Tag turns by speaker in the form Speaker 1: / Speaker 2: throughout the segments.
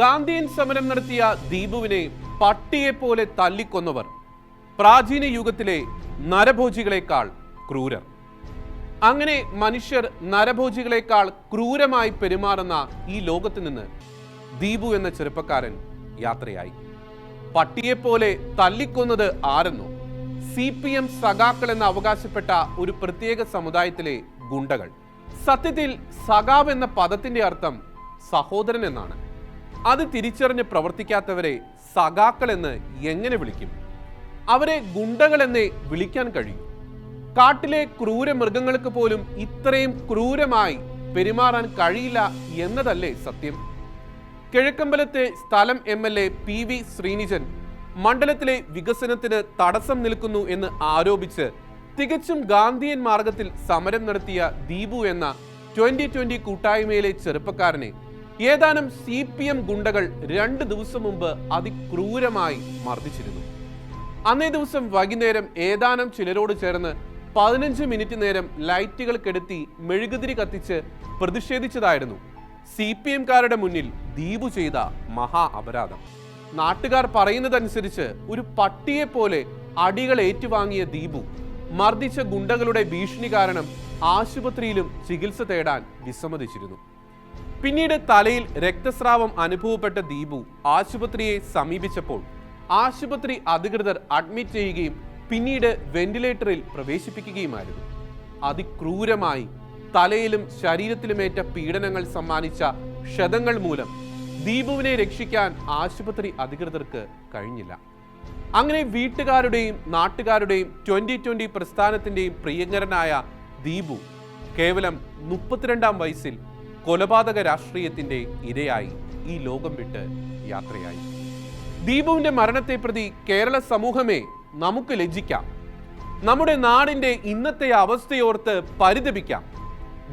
Speaker 1: ഗാന്ധിയൻ സമരം നടത്തിയ ദീപുവിനെ പട്ടിയെപ്പോലെ തല്ലിക്കൊന്നവർ. പ്രാചീന യുഗത്തിലെ നരഭോജികളെക്കാൾ ക്രൂരർ. അങ്ങനെ മനുഷ്യർ നരഭോജികളെക്കാൾ ക്രൂരമായി പെരുമാറുന്ന ഈ ലോകത്ത് നിന്ന് ദീപു എന്ന ചെറുപ്പക്കാരൻ യാത്രയായി. പട്ടിയെപ്പോലെ തല്ലിക്കൊന്നത് ആരെന്നോ? സി പി എം സഖാക്കൾ എന്ന് അവകാശപ്പെട്ട ഒരു പ്രത്യേക സമുദായത്തിലെ ഗുണ്ടകൾ. സത്യത്തിൽ സഖാവ് എന്ന പദത്തിന്റെ അർത്ഥം സഹോദരൻ എന്നാണ്. അത് തിരിച്ചറിഞ്ഞ് പ്രവർത്തിക്കാത്തവരെ സഖാക്കൾ എന്ന് എങ്ങനെ വിളിക്കും? അവരെ ഗുണ്ടകൾ എന്നേ വിളിക്കാൻ കഴിയും. കാട്ടിലെ ക്രൂര മൃഗങ്ങൾക്ക് പോലും ഇത്രയും ക്രൂരമായി പെരുമാറാൻ കഴിയില്ല എന്നതല്ലേ സത്യം? കിഴക്കമ്പലത്തെ സ്ഥലം M L A P V Sreenijan മണ്ഡലത്തിലെ വികസനത്തിന് തടസ്സം നിൽക്കുന്നു എന്ന് ആരോപിച്ച് തികച്ചും ഗാന്ധിയൻ മാർഗത്തിൽ സമരം നടത്തിയ ദീപു എന്ന ട്വന്റി ട്വന്റി കൂട്ടായ്മയിലെ ചെറുപ്പക്കാരനെ ഏതാനും സി പി എം ഗുണ്ടകൾ രണ്ട് ദിവസം മുമ്പ് അതിക്രൂരമായി മർദ്ദിച്ചിരുന്നു. അന്നേ ദിവസം വൈകുന്നേരം ഏതാനും ചിലരോട് ചേർന്ന് പതിനഞ്ച് മിനിറ്റ് നേരം ലൈറ്റുകൾ കെടുത്തി മെഴുകുതിരി കത്തിച്ച് പ്രതിഷേധിച്ചതായിരുന്നു സി പി എംകാരുടെ മുന്നിൽ ദീപു ചെയ്ത മഹാ അപരാധം. നാട്ടുകാർ പറയുന്നതനുസരിച്ച് ഒരു പട്ടിയെ പോലെ അടികൾ ഏറ്റുവാങ്ങിയ ദീപു മർദ്ദിച്ച ഗുണ്ടകളുടെ ഭീഷണി കാരണം ആശുപത്രിയിലും ചികിത്സ തേടാൻ വിസമ്മതിച്ചിരുന്നു. പിന്നീട് തലയിൽ രക്തസ്രാവം അനുഭവപ്പെട്ട ദീപു ആശുപത്രിയെ സമീപിച്ചപ്പോൾ ആശുപത്രി അധികൃതർ അഡ്മിറ്റ് ചെയ്യുകയും പിന്നീട് വെന്റിലേറ്ററിൽ പ്രവേശിപ്പിക്കുകയുമായിരുന്നു. അതിക്രൂരമായി തലയിലും ശരീരത്തിലുമേറ്റ പീഡനങ്ങൾ സമ്മാനിച്ച ക്ഷതങ്ങൾ മൂലം ദീപുവിനെ രക്ഷിക്കാൻ ആശുപത്രി അധികൃതർക്ക് കഴിഞ്ഞില്ല. അങ്ങനെ വീട്ടുകാരുടെയും നാട്ടുകാരുടെയും ട്വന്റി ട്വന്റി പ്രസ്ഥാനത്തിന്റെയും പ്രിയങ്കരനായ ദീപു കേവലം മുപ്പത്തിരണ്ടാം വയസ്സിൽ കൊലപാതക രാഷ്ട്രീയത്തിന്റെ ഇരയായി ഈ ലോകം വിട്ട് യാത്രയായി. ദീപുവിന്റെ മരണത്തെ പ്രതി കേരള സമൂഹമേ നമുക്ക് ലജ്ജിക്കാം. നമ്മുടെ നാടിന്റെ ഇന്നത്തെ അവസ്ഥയോർത്ത് പരിതപിക്കാം.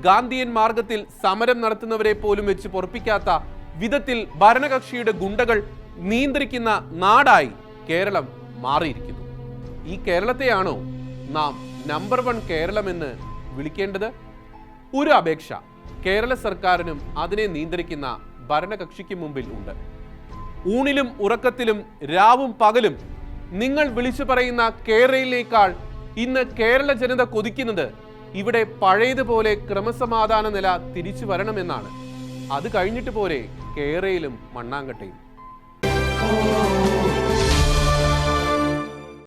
Speaker 1: ഗാന്ധിയൻ മാർഗത്തിൽ സമരം നടത്തുന്നവരെ പോലും വെച്ച് പൊറപ്പിക്കാത്ത വിധത്തിൽ ഭരണകക്ഷിയുടെ ഗുണ്ടകൾ നിയന്ത്രിക്കുന്ന നാടായി കേരളം മാറിയിരിക്കുന്നു. ഈ കേരളത്തെയാണോ നാം നമ്പർ വൺ കേരളമെന്ന് വിളിക്കേണ്ടത്? ഒരു അപേക്ഷ. കേരള സർക്കാരിനും അതിനെ നിയന്ത്രിക്കുന്ന ഭരണകക്ഷിക്ക് മുമ്പിൽ ഉണ്ട്. ഊണിലും ഉറക്കത്തിലും രാവും പകലും നിങ്ങൾ വിളിച്ചു പറയുന്ന കേരളയിലേക്കാൾ ഇന്ന് കേരള ജനത കൊതിക്കുന്നത് ഇവിടെ പഴയതുപോലെ ക്രമസമാധാന നില തിരിച്ചു വരണമെന്നാണ്. അത് കഴിഞ്ഞിട്ട് പോലെ കേരളയിലും മണ്ണാങ്കട്ടയും.